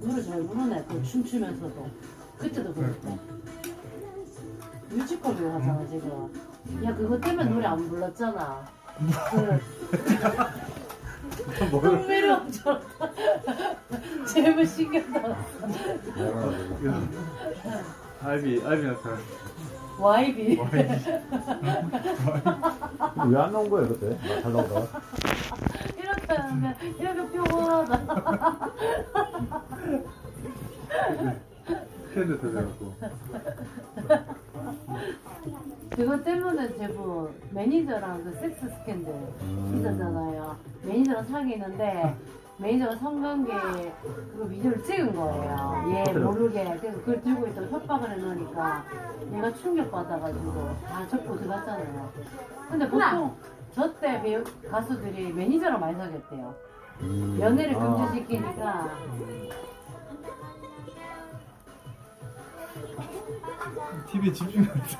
노래 잘 부르네. 또 춤추면서도. 그때도 그랬대. 뮤지컬로 하잖아 지금. 야 그거 때문에 노래 안 불렀잖아. 그 뭘? 흥미로움처럼 제일 신기하다. 아이비 아이비 나타나. YB. 왜안 나온 거야 그때? 나잘 나오다가. 이렇게 하면 이렇게. 캔드 터져갖고. 그것 때문에 제부 매니저랑 그 섹스 스캔들 있었잖아요. 매니저랑 사귀는데 매니저가 성관계 그 비디오를 찍은 거예요. 얘 모르게. 그래서 그걸 들고 있다가 협박을 해놓으니까 얘가 충격받아가지고 다 접고 들어갔잖아요. 근데 보통 저 때 배우 가수들이 매니저랑 많이 사귀었대요. 음. 연애를 아. 금지시키니까 TV에 집중하지.